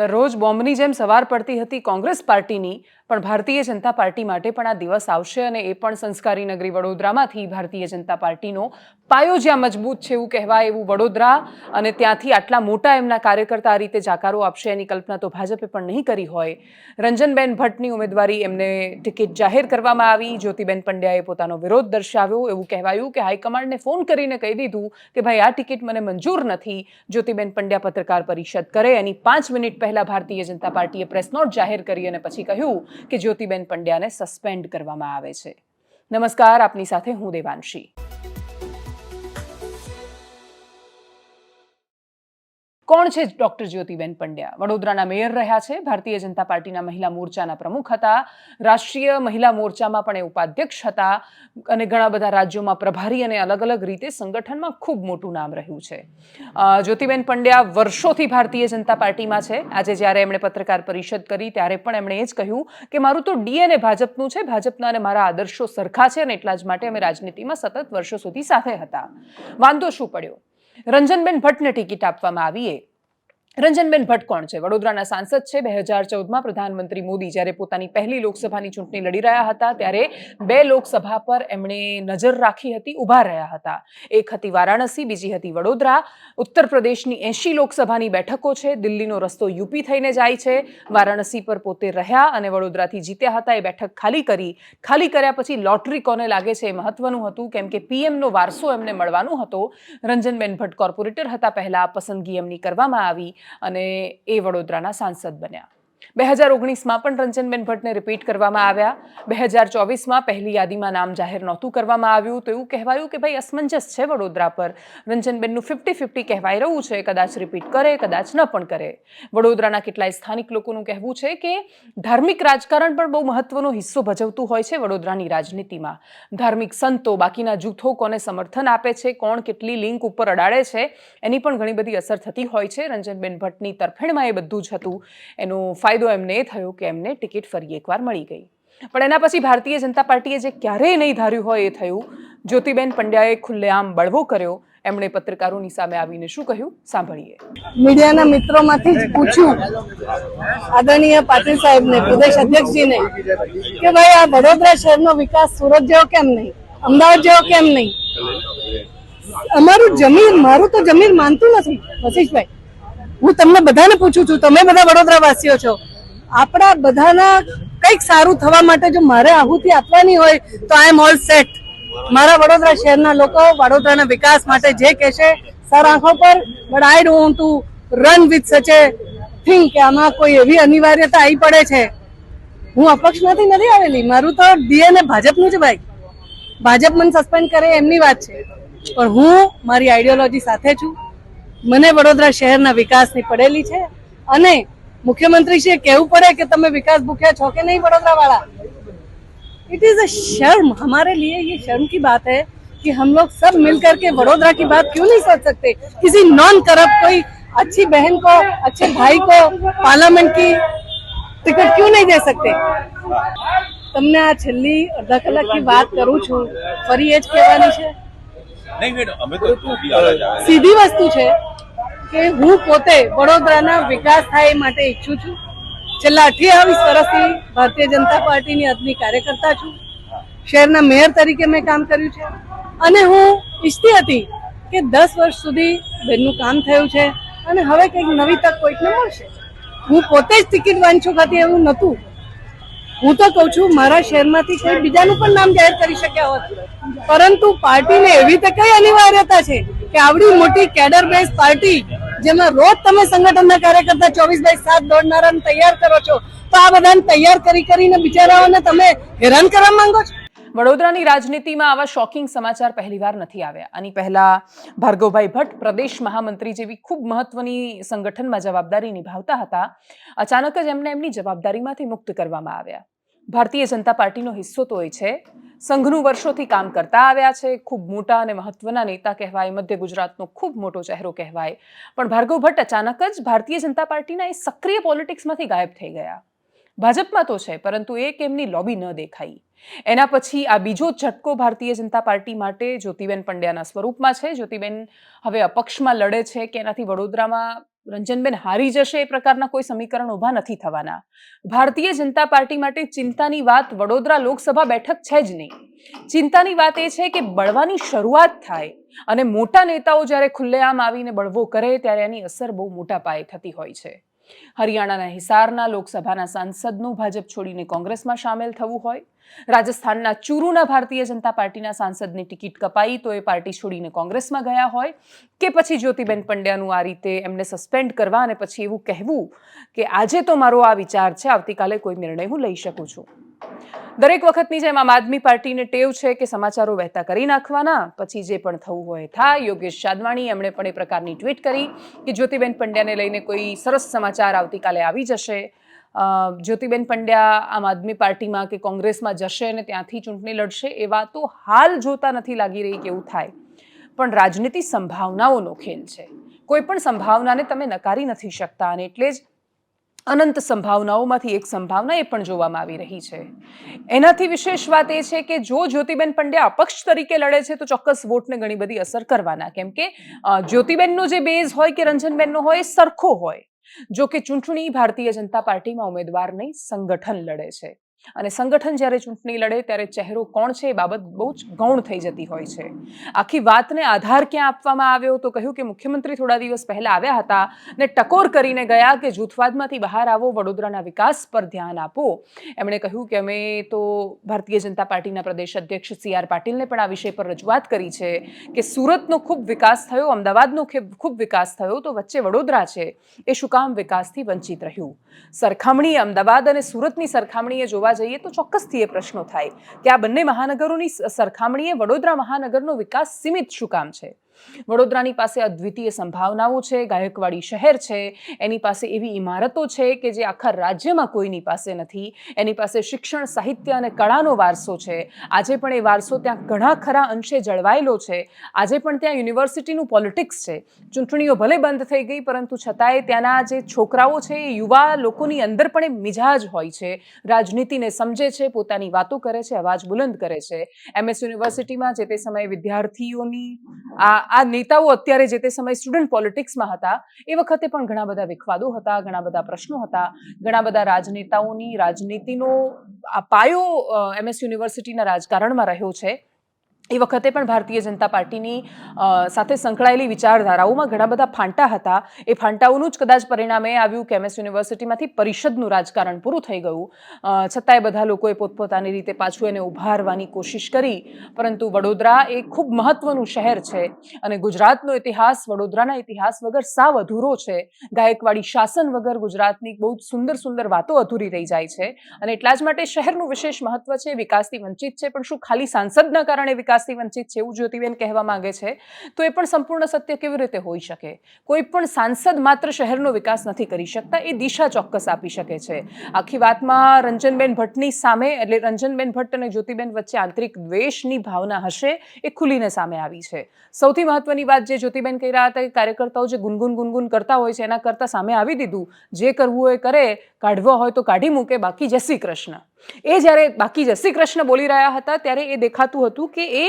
દરરોજ બોમ્બની જેમ સવાર પડતી હતી કોંગ્રેસ પાર્ટીની, પણ ભારતીય જનતા પાર્ટી માટે પણ આ દિવસ આવશે અને એ પણ સંસ્કારી નગરી વડોદરામાંથી ભારતીય જનતા પાર્ટીનો પાયો જ્યાં મજબૂત છે એવું કહેવાય એવું વડોદરા અને ત્યાંથી આટલા મોટા એમના કાર્યકર્તા આ રીતે જાકારો આપશે એની કલ્પના તો ભાજપે પણ નહીં કરી હોય. રંજનબેન ભટ્ટની ઉમેદવારી એમને ટિકિટ જાહેર કરવામાં આવી, જ્યોતિબેન પંડ્યાએ પોતાનો વિરોધ દર્શાવ્યો, એવું કહેવાયું કે હાઈકમાન્ડને ફોન કરીને કહી દીધું કે ભાઈ આ ટિકિટ મને મંજૂર નથી, જ્યોતિબેન પંડ્યા પત્રકાર પરિષદ કરે, એની પાંચ મિનિટ પહેલા ભારતીય જનતા પાર્ટીએ પ્રેસ નોટ જાહેર કરી અને પછી કહ્યું કે જ્યોતિબેન પંડ્યાને સસ્પેન્ડ કરવામાં આવે છે. નમસ્કાર, આપની સાથે હું દેવાંશી. કોણ છે ડોક્ટર જ્યોતિબેન પંડ્યા? વડોદરાના મેયર રહ્યા છે. ભારતીય જનતા પાર્ટીના મહિલા મોરચાના પ્રમુખ હતા. રાષ્ટ્રીય મહિલા મોરચામાં પણ એ ઉપાધ્યક્ષ હતા અને ઘણા બધા રાજ્યોમાં પ્રભારી અને અલગ અલગ રીતે સંગઠનમાં ખૂબ મોટું નામ રહ્યું છે. જ્યોતિબેન પંડ્યા વર્ષોથી ભારતીય જનતા પાર્ટીમાં છે. આજે જ્યારે એમણે પત્રકાર પરિષદ કરી ત્યારે પણ એમણે એ જ કહ્યું કે મારું તો ડીએનએ ભાજપનું છે. ભાજપના અને મારા આદર્શો સરખા છે અને એટલા જ માટે અમે રાજનીતિમાં સતત વર્ષો સુધી સાથે હતા. વાંધો શું પડ્યો? રંજનબેન ભટ્ટને ટિકિટ આપવામાં આવી રંજનબેન ભટ્ટ કોણ છે? વડોદરાના સાંસદ છે. બે હજાર ચૌદમાં પ્રધાનમંત્રી મોદી જ્યારે પોતાની પહેલી લોકસભાની ચૂંટણી લડી રહ્યા હતા, ત્યારે બે લોકસભા પર એમણે નજર રાખી હતી, ઊભા રહ્યા હતા. એક હતી વારાણસી, બીજી હતી વડોદરા. ઉત્તર પ્રદેશની એંશી લોકસભાની બેઠકો છે. દિલ્હીનો રસ્તો યુપી થઈને જાય છે. વારાણસી પર પોતે રહ્યા અને વડોદરાથી જીત્યા હતા. એ બેઠક ખાલી કરી, ખાલી કર્યા પછી લોટરી કોને લાગે છે એ મહત્વનું હતું. કેમ કે પીએમનો વારસો એમને મળવાનો હતો. રંજનબેન ભટ્ટ કોર્પોરેટર હતા. પહેલા પસંદગી એમની કરવામાં આવી. અને એ વડોદરાના સાંસદ બન્યા. બે હજાર ઓગણીસમાં પણ રંજનબેન ભટ્ટને રિપીટ કરવામાં આવ્યા. બે હજાર ચોવીસમાં પહેલી યાદીમાં નામ જાહેર નહોતું કરવામાં આવ્યું તો એવું કહેવાયું કે ભાઈ અસમંજસ છે વડોદરા પર. રંજનબેનનું ફિફ્ટી ફિફ્ટી કહેવાઈ રહ્યું છે, કદાચ રિપીટ કરે, કદાચ ન પણ કરે. વડોદરાના કેટલાય સ્થાનિક લોકોનું કહેવું છે કે ધાર્મિક રાજકારણ પણ બહુ મહત્વનો હિસ્સો ભજવતું હોય છે વડોદરાની રાજનીતિમાં. ધાર્મિક સંતો બાકીના જૂથો કોને સમર્થન આપે છે, કોણ કેટલી લિંક ઉપર અડાડે છે, એની પણ ઘણી બધી અસર થતી હોય છે. રંજનબેન ભટ્ટની તરફેણમાં એ બધું જ હતું. એનો ફાયદો એમને એ થયો કે એમને ટિકિટ ફરી એકવાર મળી ગઈ. પણ એના પછી ભારતીય જનતા પાર્ટીએ જે ક્યારેય નહીં ધાર્યું હોય એ થયું. જ્યોતિબેન પંડ્યાએ ખુલ્લેઆમ બળવો કર્યો. એમણે પત્રકારોની સામે આવીને શું કહ્યું? સાંભળીએ. મીડિયાના મિત્રોમાંથી જ પૂછ્યું આદરણીય પાટીલ સાહેબને, પ્રદેશ અધ્યક્ષજીને, કે ભાઈ આ વડોદરા શહેરનો વિકાસ સુરત જેવો કેમ નહીં? અમદાવાદ જેવો કેમ નહીં? અમારું જમીન, મારું તો જમીન માનતું નથી વશીષભાઈ હું તમને બધાને પૂછું છું, તમે બધા વડોદરા વાસીઓ છો. આપણા બધાના કંઈક સારું થવા માટે જો મારે આહુતિ આપવાની હોય, તો આઈ એમ ઓલ સેટ મારા વડોદરા શહેરના લોકો વડોદરાના વિકાસ માટે જે કહેશે, સર આંખો પર but I don't to run with such a thing કે આમાં કોઈ એવી અનિવાર્યતા આવી પડે છે. હું અપક્ષમાંથી નથી આવેલી. મારું તો ડીએનએ ભાજપનું છે ભાઈ. ભાજપ મને સસ્પેન્ડ કરે એમની વાત છે. પણ હું મારી આઈડિયોલોજી સાથે છું. મને વડોદરા શહેરના વિકાસની પડેલી છે. અને મુખ્યમંત્રી શ્રીએ કહેવું પડે કે તમે વિકાસ ભૂખ્યા છો કે નહીં વડોદરા वाला इट इज अ शर्म हमारे लिए ये शर्म की बात है कि हम लोग सब मिल करके वडोदरा की बात क्यों नहीं सोच सकते किसी नॉन करप्ट कोई अच्छी बहन को अच्छे भाई को पार्लियामेंट की टिकट क्यों नहीं दे सकते તમને આ છેલ્લી અડધા કલાકની વાત કરું છું ફરી એ જ કહેવાની છે નહીં મેડમ અમે તો जो भी आना चाह रहे સીધી વસ્તુ છે કે હું પોતે વડોદરાના વિકાસ થાય માટે ઈચ્છું છું. છેલ્લા અઠ્યાવીસ વર્ષથી ભારતીય જનતા પાર્ટીની અદની કાર્યકર્તા છું. શહેરના મેયર તરીકે મેં કામ કર્યું છે. અને હું ઈચ્છતી હતી કે દસ વર્ષ સુધી બેનનું કામ થયું છે અને હવે કંઈક નવી તક કોઈકને મળશે. હું પોતે જ ટિકિટ વાંચું ખાતી એવું નહોતું. હું તો કહું છું, મારા શહેરમાંથી કોઈ બીજાનું પણ નામ જાહેર કરી શક્યા હોત. પરંતુ પાર્ટીને એવી તો કઈ અનિવાર્યતા છે કે આવડી મોટી કેડર બેઝ પાર્ટી જેમાં રોજ તમે સંગઠનના કાર્યકર્તા ચોવીસ બાય સાત દોડનારાને તૈયાર કરો છો, તો આ બધાને તૈયાર કરી કરીને બિચારાઓને તમે હેરાન કરવા માંગો છો? વડોદરાની રાજનીતિમાં આવા શોકિંગ સમાચાર પહેલીવાર નથી આવ્યા. આની પહેલા ભાર્ગવભાઈ ભટ્ટ પ્રદેશ મહામંત્રી જેવી ખૂબ મહત્વની સંગઠનમાં જવાબદારી નિભાવતા હતા. અચાનક જ એમને એમની જવાબદારીમાંથી મુક્ત કરવામાં આવ્યા. ભારતીય જનતા પાર્ટીનો હિસ્સો તો એ છે. સંઘનું વર્ષોથી કામ કરતા આવ્યા છે. ખૂબ મોટા અને મહત્વના નેતા કહેવાય, મધ્ય ગુજરાતનો ખૂબ મોટો ચહેરો કહેવાય. પણ ભાર્ગવ ભટ્ટ અચાનક જ ભારતીય જનતા પાર્ટીના એ સક્રિય પોલિટિક્સમાંથી ગાયબ થઈ ગયા. ભાજપમાં તો છે, પરંતુ એક એમની લોબી ન દેખાઈ. એના પછી આ બીજો ઝટકો ભારતીય જનતા પાર્ટી માટે જ્યોતિબેન પંડ્યાના સ્વરૂપમાં છે. જ્યોતિબેન હવે અપક્ષમાં લડે છે કે એનાથી વડોદરામાં રંજનબેન હારી જશે એ પ્રકારના કોઈ સમીકરણ ઊભા નથી થવાના. ભારતીય જનતા પાર્ટી માટે ચિંતાની વાત વડોદરા લોકસભા બેઠક છે જ નહીં. ચિંતાની વાત એ છે કે બળવાની શરૂઆત થાય અને મોટા નેતાઓ જ્યારે ખુલ્લેઆમ આવીને બળવો કરે ત્યારે એની અસર બહુ મોટા પાયે થતી હોય છે. હરિયાણાના હિસારના લોકસભાના સાંસદનું ભાજપ છોડીને કોંગ્રેસમાં સામેલ થવું હોય રાજસ્થાનના ચૂરુના ભારતીય જનતા પાર્ટીના સાંસદની ટિકિટ કપાઈ તો એ પાર્ટી છોડીને કોંગ્રેસમાં ગયા હોય કે પછી જ્યોતિબેન પંડ્યાનું આ રીતે એમને સસ્પેન્ડ કરવા અને પછી એવું કહેવું કે આજે તો મારો આ વિચાર છે, આવતીકાલે કોઈ નિર્ણય હું લઈ શકું છું. દરેક વખતની જેમ આમ આદમી પાર્ટીને ટેવ છે કે સમાચારો વહેતા કરી નાખવાના, પછી જે પણ થવું હોય થાય. યોગેશ સાદવાણી એમણે પણ એ પ્રકારની ટ્વીટ કરી કે જ્યોતિબેન પંડ્યાને લઈને કોઈ સરસ સમાચાર આવતીકાલે આવી જશે. જ્યોતિબેન પંડ્યા આમ આદમી પાર્ટીમાં કે કોંગ્રેસમાં જશે અને ત્યાંથી ચૂંટણી લડશે એ વાતો હાલ જોતા નથી લાગી રહી કે એવું થાય. પણ રાજનીતિ સંભાવનાઓનો ખેલ છે. કોઈ પણ સંભાવનાને તમે નકારી નથી શકતા અને એટલે જ અનંત સંભાવનાઓમાંથી એક સંભાવના એ પણ જોવામાં આવી રહી છે. એનાથી વિશેષ વાત એ છે કે જો જ્યોતિબેન પંડ્યા અપક્ષ તરીકે લડે છે તો ચોક્કસ વોટને ઘણી બધી અસર કરવાના. કેમ કે જ્યોતિબેનનો જે બેઝ હોય કે રંજનબેનનો હોય સરખો હોય. જો કે ચૂંટણી ભારતીય જનતા પાર્ટીમાં ઉમેદવાર નહીં સંગઠન લડે છે. અને સંગઠન જ્યારે ચૂંટણી લડે ત્યારે ચહેરો કોણ છે એ બાબત બહુ જ ગૌણ થઈ જતી હોય છે. આખી વાતને આધાર ક્યાં આપવામાં આવ્યો તો કહ્યું કે મુખ્યમંત્રી થોડા દિવસ પહેલા આવ્યા હતા ને ટકોર કરીને ગયા કે જૂથવાદમાંથી બહાર આવો, વડોદરાના વિકાસ પર ધ્યાન આપો. એમણે કહ્યું કે અમે તો ભારતીય જનતા પાર્ટીના પ્રદેશ અધ્યક્ષ સી આર પાટીલને પણ આ વિષય પર રજૂઆત કરી છે કે સુરતનો ખૂબ વિકાસ થયો, અમદાવાદનો ખૂબ વિકાસ થયો તો વચ્ચે વડોદરા છે. એ શું કામ વિકાસથી વંચિત રહ્યું? સરખામણી અમદાવાદ અને સુરતની સરખામણીએ જોવા જઈએ તો ચોક્કસથી એ પ્રશ્નો થાય. કે આ બંને મહાનગરોની સરખામણીએ વડોદરા મહાનગરનો વિકાસ સીમિત શું કામ છે? વડોદરાની પાસે અદ્વિતીય સંભાવનાઓ છે, ગાયકવાડી શહેર છે, એની પાસે એવી ઇમારતો છે કે જે આખા રાજ્યમાં કોઈની પાસે નથી. એની પાસે શિક્ષણ, સાહિત્ય અને કળાનો વારસો છે. આજે પણ એ વારસો ત્યાં ઘણા ખરા અંશે જળવાયેલો છે. આજે પણ ત્યાં યુનિવર્સિટીનું પોલિટિક્સ છે. ચૂંટણીઓ ભલે બંધ થઈ ગઈ, પરંતુ છતાંય ત્યાંના જે છોકરાઓ છે, એ યુવા લોકોની અંદર પણ એ મિજાજ હોય છે. રાજનીતિને સમજે છે, પોતાની વાતો કરે છે, અવાજ બુલંદ કરે છે. એમએસ યુનિવર્સિટીમાં જે તે સમયે વિદ્યાર્થીઓની આ આ નેતાઓ અત્યારે જે તે સમયે સ્ટુડન્ટ પોલિટિક્સમાં હતા, એ વખતે પણ ઘણા બધા વિખવાદો હતા, ઘણા બધા પ્રશ્નો હતા, ઘણા બધા રાજનેતાઓની રાજનીતિનો આ પાયો એમએસ યુનિવર્સિટીના રાજકારણમાં રહ્યો છે. એ વખતે પણ ભારતીય જનતા પાર્ટીની સાથે સંકળાયેલી વિચારધારાઓમાં ઘણા બધા ફાંટા હતા. એ ફાંટાઓનું જ કદાચ પરિણામે આવ્યું કે એમએસ યુનિવર્સિટીમાંથી પરિષદનું રાજકારણ પૂરું થઈ ગયું. છતાંય બધા લોકોએ પોતપોતાની રીતે પાછું એને ઉભારવાની કોશિશ કરી. પરંતુ વડોદરા એ ખૂબ મહત્વનું શહેર છે અને ગુજરાતનો ઇતિહાસ, વડોદરાના ઇતિહાસ વગર સાવ અધૂરો છે. ગાયકવાડી શાસન વગર ગુજરાતની બહુ જ સુંદર સુંદર વાતો અધૂરી રહી જાય છે. અને એટલા જ માટે શહેરનું વિશેષ મહત્વ છે, વિકાસથી વંચિત છે, પણ શું ખાલી સાંસદના કારણે વિકાસથી વંચિત છે એવું જ્યોતિબેન કહેવા માંગે છે. તો એ પણ સંપૂર્ણ સત્ય કેવી રીતે હોઈ શકે? કોઈ પણ સાંસદ માત્ર શહેરનો વિકાસ નથી કરી શકતા, એ દિશા ચોક્કસ આપી શકે છે. આખી વાતમાં રંજનબેન ભટ્ટની સામે, એટલે રંજનબેન ભટ્ટ અને જ્યોતિબેન વચ્ચે આંતરિક દ્વેષની ભાવના હશે, એ ખુલીને સામે આવી છે. સૌથી મહત્વની વાત જે જ્યોતિબેન કહી રહ્યા હતા કે કાર્યકર્તાઓ જે ગુનગુન ગુનગુન કરતા હોય છે, એના કરતાં સામે આવી દીધું. જે કરવું હોય કરે, કાઢવો હોય તો કાઢી મૂકે, બાકી જય શ્રી કૃષ્ણ. એ જ્યારે બાકી જય શ્રી કૃષ્ણ બોલી રહ્યા હતા, ત્યારે એ દેખાતું હતું કે એ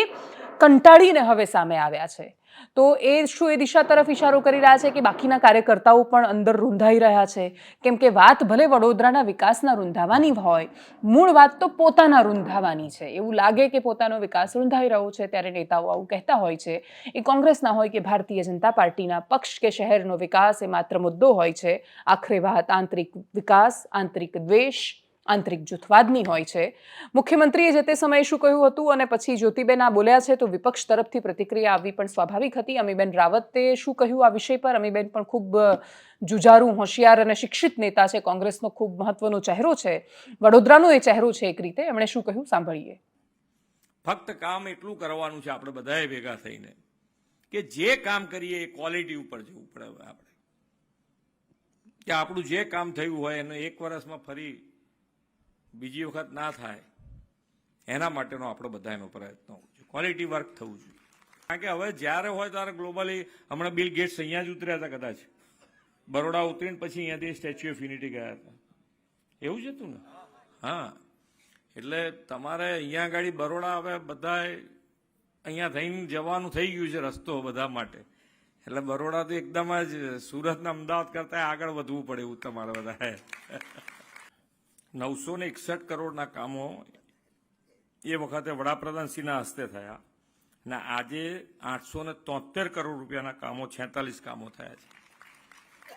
કંટાળીને હવે સામે આવ્યા છે. તો એ શું એ દિશા તરફ ઇશારો કરી રહ્યા છે કે બાકીના કાર્યકર્તાઓ પણ અંદર રૂંધાઈ રહ્યા છે? કેમ કે વાત ભલે વડોદરાના વિકાસના રૂંધાવાની હોય, મૂળ વાત તો પોતાના રૂંધાવાની છે. એવું લાગે કે પોતાનો વિકાસ રૂંધાઈ રહ્યો છે, ત્યારે નેતાઓ આવું કહેતા હોય છે. એ કોંગ્રેસના હોય કે ભારતીય જનતા પાર્ટીના પક્ષ કે શહેરનો વિકાસ એ માત્ર મુદ્દો હોય છે. આખરે વાત આંતરિક વિકાસ, આંતરિક દ્વેષ આંતરિક જૂથવાદની હોય છે. મુખ્યમંત્રીએ જે તે સમયે શું કહ્યું હતું અને પછી જ્યોતિબેન આ બોલ્યા છે, તો વિપક્ષ તરફથી પ્રતિક્રિયા આવવી પણ સ્વાભાવિક હતી. અમીબેન રાવતે શું કહ્યું આ વિષય પર? અમીબેન પણ ખૂબ જુજારું, હોશિયાર અને શિક્ષિત નેતા છે. કોંગ્રેસનો ખૂબ મહત્વનો ચહેરો છે. વડોદરાનો એ ચહેરો છે એક રીતે. એમણે શું કહ્યું? સાંભળીએ. ફક્ત કામ એટલું કરવાનું છે આપણે બધાએ ભેગા થઈને કે જે કામ કરીએ એ ક્વોલિટી ઉપર જવું પડે આપણે. કે આપણું જે કામ થયું હોય એને એક વર્ષમાં ફરી બીજી વખત ના થાય, એના માટેનો આપણો બધાનો પ્રયત્ન હોવો જોઈએ. ક્વોલિટી વર્ક થવું જોઈએ. કારણ કે હવે જ્યારે હોય ત્યારે ગ્લોબલી હમણાં બિલ ગેટ્સ અહીંયા જ ઉતર્યા હતા કદાચ. બરોડા ઉતરીને પછી અહીંયાથી સ્ટેચ્યુ ઓફ યુનિટી ગયા હતા. એવું જ હતું ને? હા. એટલે તમારે અહીંયા આગળ બરોડા હવે બધાએ અહીંયા થઈને જવાનું થઈ ગયું છે રસ્તો બધા માટે. એટલે બરોડા તો એકદમ જ સુરતના અમદાવાદ કરતા આગળ વધવું પડે એવું તમારે બધા નવસો ને એકસઠ કરોડના કામો એ વખતે વડાપ્રધાનશ્રીના હસ્તે થયા અને આજે આઠસો ને તોતેર કરોડ રૂપિયાના કામો, છેતાલીસ કામો થયા છે.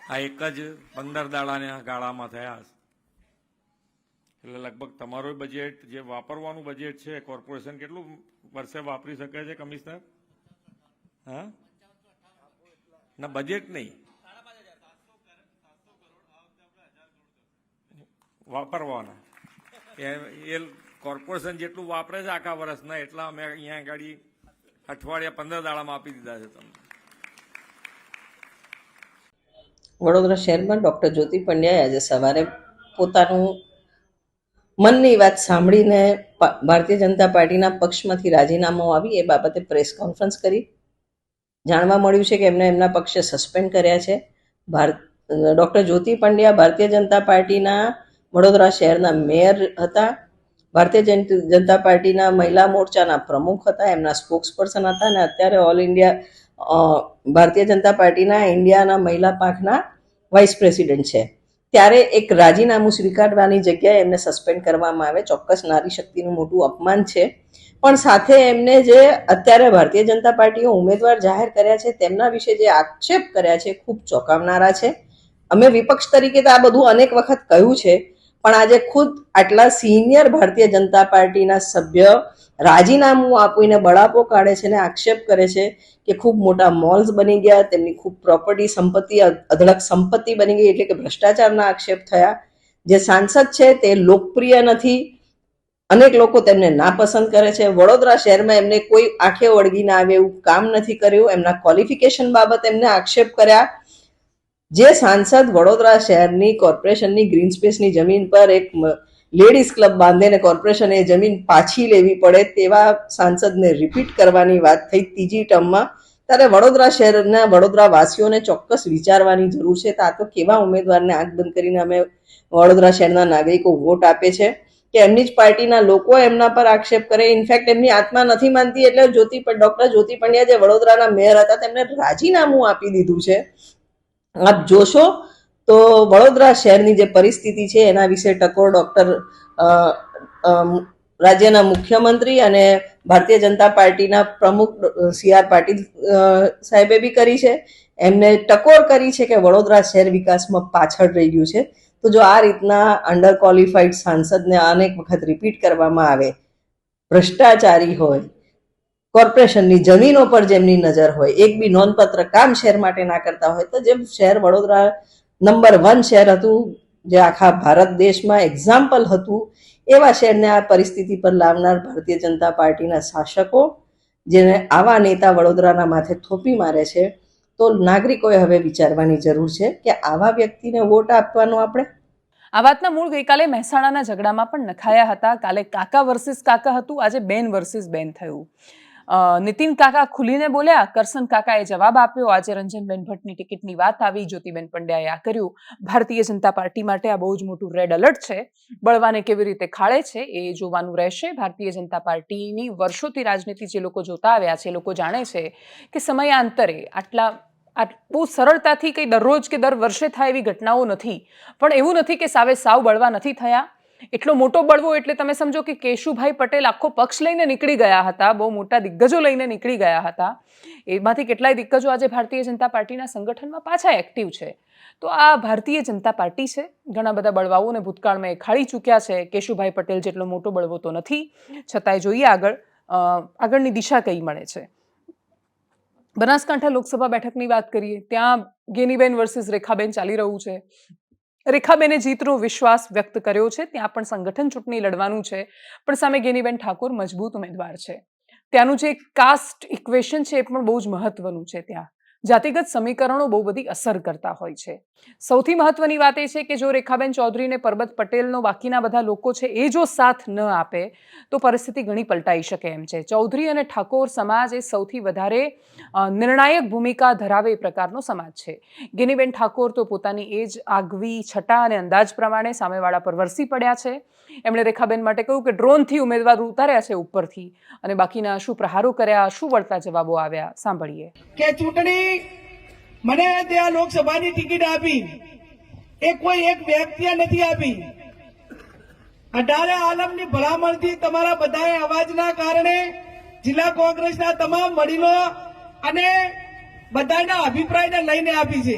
આ એક જ પંદર દાડાના ગાળામાં થયા એટલે લગભગ તમારો બજેટ જે વાપરવાનું બજેટ છે કોર્પોરેશન કેટલું વર્ષે વાપરી શકે છે, કમિશનર? હા? ના બજેટ નહીં. વાપરવાના. એ કોર્પોરેશન જેટલું વાપરે છે આખા વર્ષના, એટલા અમે અહીંયા આગળ અઠવાડિયા પંદર દાડામાં આપી દીધા છે તમને. વડોદરા શહેરમાં ડૉક્ટર જ્યોતિ પંડ્યાએ આજે સવારે પોતાનું મનની વાત સાંભળીને ભારતીય જનતા પાર્ટીના પક્ષમાંથી રાજીનામું આવી એ બાબતે પ્રેસ કોન્ફરન્સ કરી. જાણવા મળ્યું છે કે એમને એમના પક્ષે સસ્પેન્ડ કર્યા છે. ભારત ડૉક્ટર જ્યોતિ પંડ્યા ભારતીય જનતા પાર્ટીના વડોદરા શહેરના મેયર હતા. ભારતીય જન- જનતા પાર્ટીના મહિલા મોરચાના પ્રમુખ હતા. એમના સ્પોક્સ પર્સન હતા અને અત્યારે ઓલ ઇન્ડિયા ભારતીય જનતા પાર્ટીના ઇન્ડિયાના મહિલા પાંખના વાઇસ પ્રેસિડેન્ટ છે. ત્યારે એક રાજીનામું સ્વીકારવાની જગ્યાએ એમને સસ્પેન્ડ કરવામાં આવે. ચોક્કસ નારી શક્તિનું મોટું અપમાન છે. પણ સાથે એમને જે અત્યારે ભારતીય જનતા પાર્ટીએ ઉમેદવાર જાહેર કર્યા છે, તેમના વિશે જે આક્ષેપ કર્યા છે, ખૂબ ચોંકાવનારા છે. અમે વિપક્ષ તરીકે તો આ બધું અનેક વખત કહ્યું છે. પણ આજે ખુદ આટલા સિનિયર ભારતીય જનતા પાર્ટીના સભ્ય રાજીનામું આપીને બળાપો કાઢે છે અને આક્ષેપ કરે છે કે ખૂબ મોટા મોલ્સ બની ગયા, તેમની ખૂબ પ્રોપર્ટી સંપત્તિ અઢળક સંપત્તિ બની ગઈ એટલે કે ભ્રષ્ટાચારના આક્ષેપ થયા. જે સાંસદ છે તે લોકપ્રિય નથી. અનેક લોકો તેમને નાપસંદ કરે છે. વડોદરા શહેરમાં એમને કોઈ આંખે વળગીને આવે એવું કામ નથી કર્યું. એમના ક્વોલિફિકેશન બાબત એમને આક્ષેપ કર્યા. જે સાંસદ વડોદરા શહેરની કોર્પોરેશનની ગ્રીન સ્પેસની જમીન પર એક લેડીઝ ક્લબ બાંધીને કોર્પોરેશને જમીન પાછી લેવી પડે તેવા સાંસદને રિપીટ કરવાની વાત થઈ ત્રીજી ટર્મમાં. ત્યારે વડોદરા શહેરના વડોદરા વાસીઓને ચોક્કસ વિચારવાની જરૂર છે. તો તો કેવા ઉમેદવારને આંખ બંધ કરીને અમે વડોદરા શહેરના નાગરિકો વોટ આપે છે કે એમની જ પાર્ટીના લોકો એમના પર આક્ષેપ કરે. ઇનફેક્ટ એમની આત્મા નથી માનતી એટલે જ્યોતિ, ડોક્ટર જ્યોતિ પંડ્યા જે વડોદરાના મેયર હતા તેમને રાજીનામું આપી દીધું છે. આપ જોશો તો વડોદરા શહેરની જે પરિસ્થિતિ છે, એના વિશે ટકોર ડૉક્ટર રાજ્યના મુખ્યમંત્રી અને ભારતીય જનતા પાર્ટીના પ્રમુખ સી આર પાટીલ સાહેબે બી કરી છે. એમને ટકોર કરી છે કે વડોદરા શહેર વિકાસમાં પાછળ રહી ગયું છે. તો જો આ રીતના અંડર ક્વોલિફાઈડ સાંસદને અનેક વખત રિપીટ કરવામાં આવે, ભ્રષ્ટાચારી હોય કોર્પોરેશનની જમીનો પર જેમની નજર હોય, એક બી નોંધપત્ર કામ શહેર માટે ના કરતા હોય, તો જેમ શહેર વડોદરા નંબર વન શહેર હતું, જે આખા ભારત દેશમાં એક્ઝામ્પલ હતું, એવા શહેરને આ પરિસ્થિતિ પર લાવનાર ભારતીય જનતા પાર્ટીના શાસકો, જેને આવા નેતા વડોદરાના માથે થોપી મારે છે, તો નાગરિકોએ હવે વિચારવાની જરૂર છે કે આવા વ્યક્તિને વોટ આપવાનો આપણે? આ વાતના મૂળ ગઈકાલે મહેસાણાના ઝઘડામાં પણ નખાયા હતા. કાલે કાકા વર્સિસ કાકા હતું, આજે બેન વર્સિસ બેન થયું. નીતિન કાકા ખુલીને બોલ્યા કરસન કાકાએ જવાબ આપ્યો. આજે રંજનબેન ભટ્ટની ટિકિટની વાત આવી. જ્યોતિબેન પંડ્યાએ આ કર્યું. ભારતીય જનતા પાર્ટી માટે આ બહુ જ મોટું રેડ એલર્ટ છે. બળવાને કેવી રીતે ખાળે છે એ જોવાનું રહેશે. ભારતીય જનતા પાર્ટીની વર્ષોથી રાજનીતિ જે લોકો જોતા આવ્યા છે, એ લોકો જાણે છે કે સમયાંતરે આટલા, આ બહુ સરળતાથી કંઈ દરરોજ કે દર વર્ષે થાય એવી ઘટનાઓ નથી. પણ એવું નથી કે સાવે સાવ બળવા નથી થયા. એટલો મોટો બળવો એટલે તમે સમજો કે કેશુભાઈ પટેલ આખો પક્ષ લઈને નીકળી ગયા હતા, બહુ મોટા દિગ્ગજો લઈને નીકળી ગયા હતા. એમાંથી કેટલાય દિગ્ગજો આજે ભારતીય જનતા પાર્ટીના સંગઠનમાં પાછા એક્ટિવ છે. તો આ ભારતીય જનતા પાર્ટી છે. ઘણા બધા બળવાઓને ભૂતકાળમાં એ ખાળી ચૂક્યા છે. કેશુભાઈ પટેલ જેટલો મોટો બળવો તો નથી. છતાંય જોઈએ આગળ આગળની દિશા કઈ મળે છે. બનાસકાંઠા લોકસભા બેઠકની વાત કરીએ, ત્યાં ગેનીબેન વર્સિસ રેખાબેન ચાલી રહ્યું છે. રેખાબેને જીતનો વિશ્વાસ વ્યક્ત કર્યો છે. ત્યાં પણ સંગઠન ચૂંટણી લડવાનું છે. પણ સામે ગેનીબેન ઠાકોર મજબૂત ઉમેદવાર છે. ત્યાંનું જે કાસ્ટ ઇક્વેશન છે એ પણ બહુ જ મહત્વનું છે ત્યાં. જાતિગત સમીકરણો બહુ બધી અસર કરતા હોય છે. સૌથી મહત્વની વાત એ છે કે જો રેખાબેન ચૌધરીને પરબત પટેલનો બાકીના બધા લોકો છે એ જો સાથ ન આપે, તો પરિસ્થિતિ ઘણી પલટાઈ શકે એમ છે. ચૌધરી અને ઠાકોર સમાજ એ સૌથી વધારે નિર્ણાયક ભૂમિકા ધરાવે એ પ્રકારનો સમાજ છે. ગિનીબેન ઠાકોર તો પોતાની એ જ આગવી, છટા અને અંદાજ પ્રમાણે સામેવાળા પર વરસી પડ્યા છે. એમણે રેખાબેન માટે કહ્યું કે ડ્રોનથી ઉમેદવાર ઉતાર્યા છે ઉપરથી અને બાકીના શું પ્રહારો કર્યા, શું વળતા જવાબો આવ્યા, સાંભળીએ. કે ચૂંટણી મને તે આ લોકસભાની ટિકિટ આપી. એ કોઈ એક વ્યક્તિએ નથી આપી. અઢારે આલમની ભલામણથી તમારા બધાએ અવાજના કારણે જિલ્લા કોંગ્રેસના તમામ વડીલો અને બધાના અભિપ્રાયને લઈને આપી છે.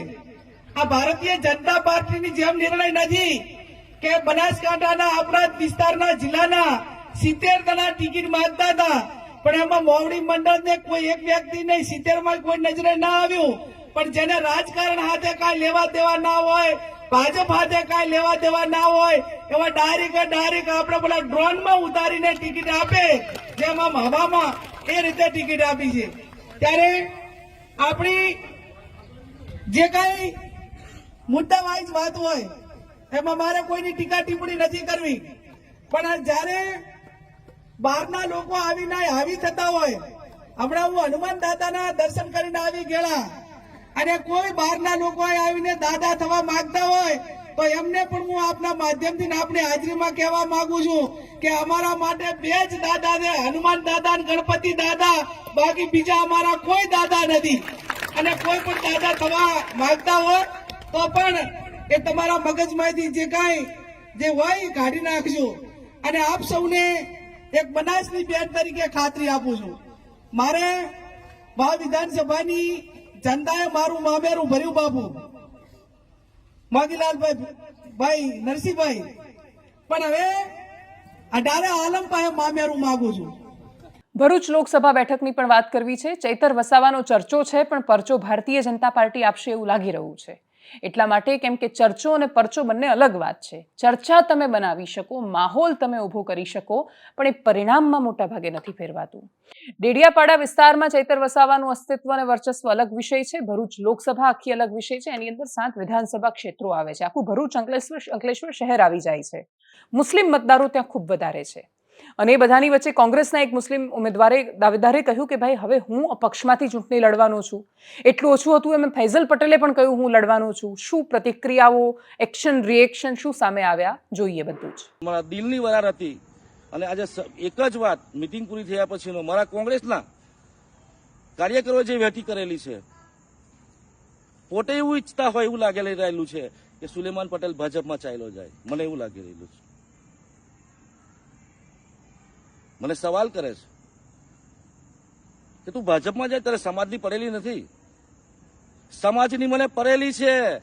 આ ભારતીય જનતા પાર્ટીની જેમ નિર્ણય નથી કે બનાસકાંઠાના આપણા વિસ્તારના જિલ્લાના સિત્તેર ટિકિટ માંગતા હતા. પણ એમાં મોવડી મંડળને કોઈ એક વ્યક્તિ સિત્તેરમાં કોઈ નજરે ના આવ્યું. પણ જેને રાજકારણ હાથે કાંઈ લેવા દેવા ના હોય, ભાજપ હાથે કાંઈ લેવા દેવા ના હોય, એવા ડાયરેક્ટ ડાયરેક્ટ આપણે પેલા ડ્રોનમાં ઉતારીને ટિકિટ આપે, જેમ આમ હવામાં એ રીતે ટિકિટ આપી છે. ત્યારે આપણી જે કાંઈ મુદ્દા વાઇઝ વાત હોય, એમાં મારે કોઈની ટીકા ટિપ્પણી નથી કરવી. પણ જ્યારે બહારના લોકો આવીને હાવી થતા હોય. હમણાં હું હનુમાન દાદાના દર્શન કરીને આવી ગયેલા. અને કોઈ બહારના લોકો આવીને દાદા થવા માંગતા હોય, તો એમને પણ હું આપના માધ્યમથી આપની હાજરીમાં કહેવા માંગુ છું કે અમારા માટે બે જ દાદા છે, હનુમાન દાદા ગણપતિ દાદા. બાકી બીજા અમારા કોઈ દાદા નથી. અને કોઈ પણ દાદા થવા માંગતા હોય, તો પણ એ તમારા મગજમાંથી જે કાંઈ જે હોય કાઢી નાખજો. અને આપ સૌને એક બનાસની બેન તરીકે ખાતરી આપું છું. મારે મહા વિધાનસભાની જનતાએ મારું મામેરું ભર્યું બાપુ. માગીલાલભાઈ ભાઈ, નરસિંહભાઈ. પણ હવે અઢારે આલમ પાસે મામેરું માગું છું. ભરૂચ લોકસભા બેઠકની પણ વાત કરવી છે. ચૈતર વસાવાનો ચર્ચો છે, પણ પરચો ભારતીય જનતા પાર્ટી આપશે એવું લાગી રહ્યું છે. એટલા માટે કેમ કે ચર્ચો અને પરચો બંને અલગ વાત છે. ચર્ચા તમે બનાવી શકો, માહોલ તમે ઊભો કરી શકો, પણ એ પરિણામમાં મોટા ભાગે નથી ફેરવાતું. ડેડિયાપાડા વિસ્તારમાં ચૈતર વસાવાનું અસ્તિત્વ અને વર્ચસ્વ અલગ વિષય છે. ભરૂચ લોકસભા આખી અલગ વિષય છે. એની અંદર સાત વિધાનસભા ક્ષેત્રો આવે છે. આખું ભરૂચ અંકલેશ્વર અંકલેશ્વર શહેર આવી જાય છે. મુસ્લિમ મતદારો ત્યાં ખૂબ વધારે છે. અને એ બધાની વચ્ચે કોંગ્રેસના એક મુસ્લિમ ઉમેદવારે દાવેદારે કહ્યું કે ભાઈ, હવે હું અપક્ષમાંથી ચૂંટણી લડવાનો છું. એટલું ઓછું હતું એમ ફૈઝલ પટેલે પણ કહ્યું, હું લડવાનો છું. શું પ્રતિક્રિયાઓ એક્શન રિએક્શન શું સામે આવ્યા? જોઈએ બધું જ. મારા દિલની વરાર હતી. અને આજે એક જ વાત મિટિંગ પૂરી થયા પછીનો મારા કોંગ્રેસના કાર્યકરોએ જે વહેતી કરેલી છે, પોતે એવું ઈચ્છતા હોય એવું લાગેલી રહેલું છે કે સુલેમાન પટેલ ભાજપમાં ચાલ્યો જાય. મને એવું લાગી રહેલું છે. મને સવાલ કરે છે કે તું ભાજપમાં જાય ત્યારે સમાજની પડેલી નથી? સમાજની મને પડેલી છે.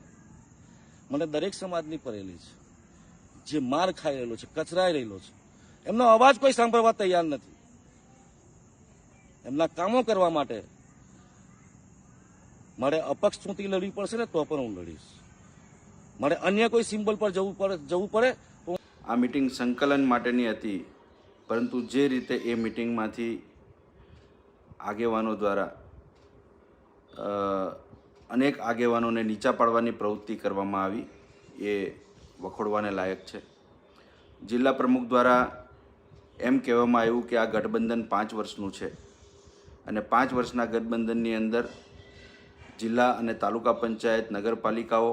મને દરેક સમાજની પડેલી છે. જે માર ખાઈ રહેલો છે, કચરાઈ રહેલો છે. એમનો અવાજ કોઈ સાંભળવા તૈયાર નથી. એમના કામો કરવા માટે મારે અપક્ષ ચૂંટણી લડવી પડશે ને તો પણ હું લડીશ. મારે અન્ય કોઈ સિમ્બલ પર જવું પડે જવું પડે આ મિટિંગ સંકલન માટેની હતી. પરંતુ જે રીતે એ મિટિંગમાંથી આગેવાનો દ્વારા અનેક આગેવાનોને નીચા પાડવાની પ્રવૃત્તિ કરવામાં આવી, એ વખોડવાને લાયક છે. જિલ્લા પ્રમુખ દ્વારા એમ કહેવામાં આવ્યું કે આ ગઠબંધન પાંચ વર્ષનું છે અને પાંચ વર્ષના ગઠબંધનની અંદર જિલ્લા અને તાલુકા પંચાયત, નગરપાલિકાઓ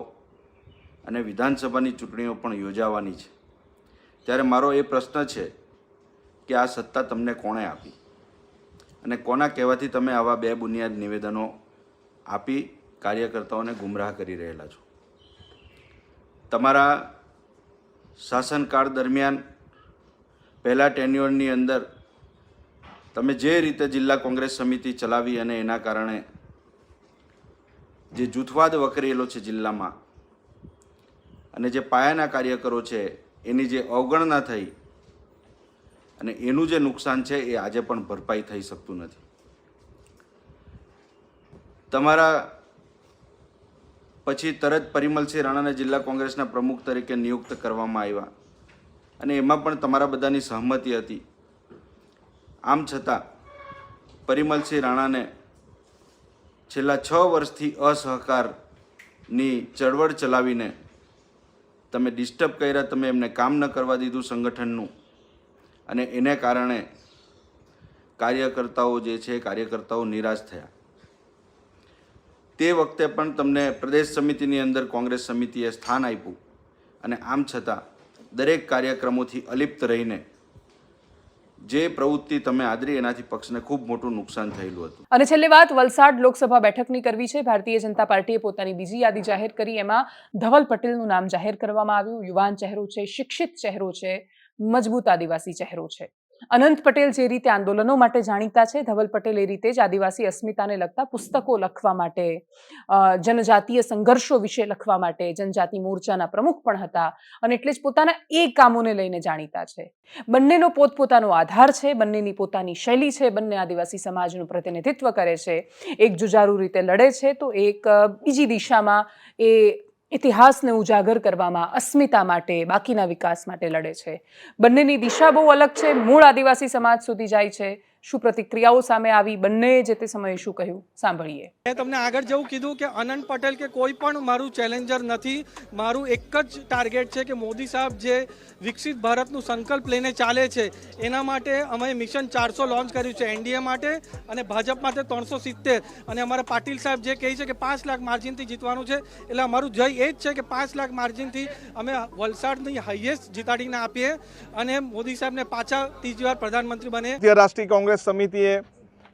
અને વિધાનસભાની ચૂંટણીઓ પણ યોજાવાની છે. ત્યારે મારો એ પ્રશ્ન છે કે આ સત્તા તમને કોણે આપી? અને કોના કહેવાથી તમે આવા બે બુનિયાદ નિવેદનો આપી કાર્યકર્તાઓને ગુમરાહ કરી રહેલા છો? તમારા શાસનકાળ દરમિયાન પહેલા ટેન્યુઅરની અંદર તમે જે રીતે જિલ્લા કોંગ્રેસ સમિતિ ચલાવી અને એના કારણે જે જૂથવાદ વકરેલો છે જિલ્લામાં અને જે પાયાના કાર્યકરો છે, એની જે અવગણના થઈ અને એનું જે નુકસાન છે એ આજે પણ ભરપાઈ થઈ શકતું નથી. તમારા પછી તરત પરિમલસિંહ રાણાને જિલ્લા કોંગ્રેસના પ્રમુખ તરીકે નિયુક્ત કરવામાં આવ્યા અને એમાં પણ તમારા બધાની સહમતિ હતી. આમ છતાં પરિમલસિંહ રાણાને છેલ્લા છ વર્ષથી અસહકારની ચળવળ ચલાવીને તમે ડિસ્ટર્બ કર્યા, તમે એમને કામ ન કરવા દીધું સંગઠનનું. અને એને કારણે કાર્યકર્તાઓ જે છે, કાર્યકર્તાઓ નિરાશ થયા. તે વખતે પણ તમને પ્રદેશ સમિતિની અંદર કોંગ્રેસ સમિતિએ સ્થાન આપ્યું અને આમ છતાં દરેક કાર્યક્રમોથી અલિપ્ત રહીને જે પ્રવૃત્તિ તમે આદરી એનાથી પક્ષને ખૂબ મોટું નુકસાન થયેલું હતું. અને છેલ્લે વાત, વલસાડ લોકસભા બેઠકની કરવી છે. ભારતીય જનતા પાર્ટીએ પોતાની બીજી યાદી જાહેર કરી. એમાં ધવલ પટેલનું નામ જાહેર કરવામાં આવ્યું. યુવાન ચહેરો છે, શિક્ષિત ચહેરો છે. મજબૂત આદિવાસી ચહેરો છે. અનંત પટેલ જે રીતે આંદોલનો માટે જાણીતા છે, ધવલ પટેલ એ રીતે જ આદિવાસી અસ્મિતાને લગતા પુસ્તકો લખવા માટે જનજાતીય સંઘર્ષો વિશે લખવા માટે જનજાતિ મોરચાના પ્રમુખ પણ હતા અને એટલે જ પોતાના એ કામોને લઈને જાણીતા છે. બંનેનો પોતપોતાનો આધાર છે, બંનેની પોતાની શૈલી છે, બંને આદિવાસી સમાજનું પ્રતિનિધિત્વ કરે છે. એક જુજારુ રીતે લડે છે તો એક બીજી દિશામાં એ ઇતિહાસને ઉજાગર કરવામાં અસ્મિતા માટે, બાકીના વિકાસ માટે લડે છે. બંનેની દિશા બહુ અલગ છે. મૂળ આદિવાસી સમાજ સુધી જાય છે. શું પ્રતિક્રિયાઓ સામે આવી? બંને જે તે સમયે શું કહ્યું? સાંભળીએ. મેં તમને આગળ જવું કીધું કે અનંત પટેલ કે કોઈ પણ મારું ચેલેન્જર નથી. મારું એક જ ટાર્ગેટ છે કે મોદી સાહેબ જે વિકસિત ભારતનું સંકલ્પ લઈને ચાલે છે એના માટે અમે મિશન ચારસો લોન્ચ કર્યું છે એનડીએ માટે અને ભાજપ માટે ત્રણસો સિત્તેર. અને અમારા પાટીલ સાહેબ જે કહે છે કે પાંચ લાખ માર્જિનથી જીતવાનું છે એટલે અમારું જય એ જ છે કે પાંચ લાખ માર્જિનથી અમે વલસાડની હાઈએસ્ટ જીતાડીને આપીએ અને મોદી સાહેબને પાછા ત્રીજી વાર પ્રધાનમંત્રી બને. રાષ્ટ્રીય કોંગ્રેસ સમિતિએ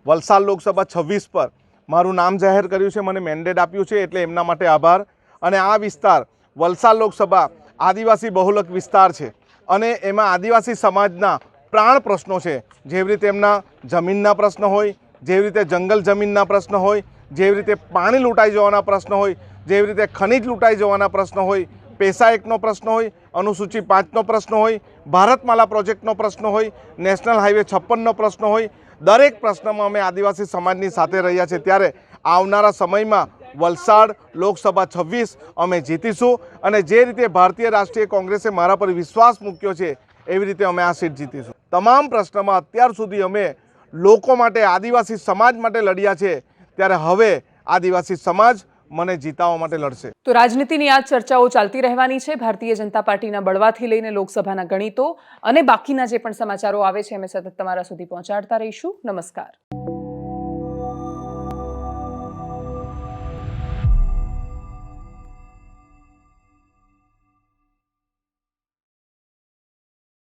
વલસાડ લોકસભા છવ્વીસ પર મારું નામ જાહેર કર્યું છે, મને મેન્ડેટ આપ્યું છે, એટલે એમના માટે આભાર. અને આ વિસ્તાર વલસાડ લોકસભા આદિવાસી બહુલક વિસ્તાર છે અને એમાં આદિવાસી સમાજના પ્રાણ પ્રશ્નો છે. જેવી રીતે એમના જમીનના પ્રશ્ન હોય, જેવી રીતે જંગલ જમીનના પ્રશ્ન હોય, જેવી રીતે પાણી લૂંટાઈ જવાના પ્રશ્ન હોય, જેવી રીતે ખનિજ લૂંટાઈ જવાના પ્રશ્ન હોય, પેસા એકનો પ્રશ્ન હોય અનુસૂચિ પાંચનો પ્રશ્ન હોય, ભારતમાલા પ્રોજેક્ટનો પ્રશ્ન હોય, નેશનલ હાઈવે છપ્પનનો પ્રશ્ન હોય, દરેક પ્રશ્નમાં અમે આદિવાસી સમાજની સાથે રહ્યા છે ત્યારે આવનારા સમયમાં વલસાડ લોકસભા છવ્વીસ અમે જીતીશું અને જે રીતે ભારતીય રાષ્ટ્રીય કોંગ્રેસે મારા પર વિશ્વાસ મૂક્યો છે, એવી રીતે અમે આ સીટ જીતીશું. તમામ પ્રશ્નમાં અત્યાર સુધી અમે લોકો માટે, આદિવાસી સમાજ માટે લડ્યા છે. ત્યારે હવે આદિવાસી સમાજ મને જીતાવવા માટે લડશે. તો રાજનીતિની આ ચર્ચાઓ ચાલતી રહેવાની છે. ભારતીય જનતા પાર્ટીના બળવાથી લઈને લોકસભાના ગણિતો અને બાકીના જે પણ સમાચારો આવે છે અમે સતત તમારા સુધી પહોંચાડતા રહીશું. નમસ્કાર.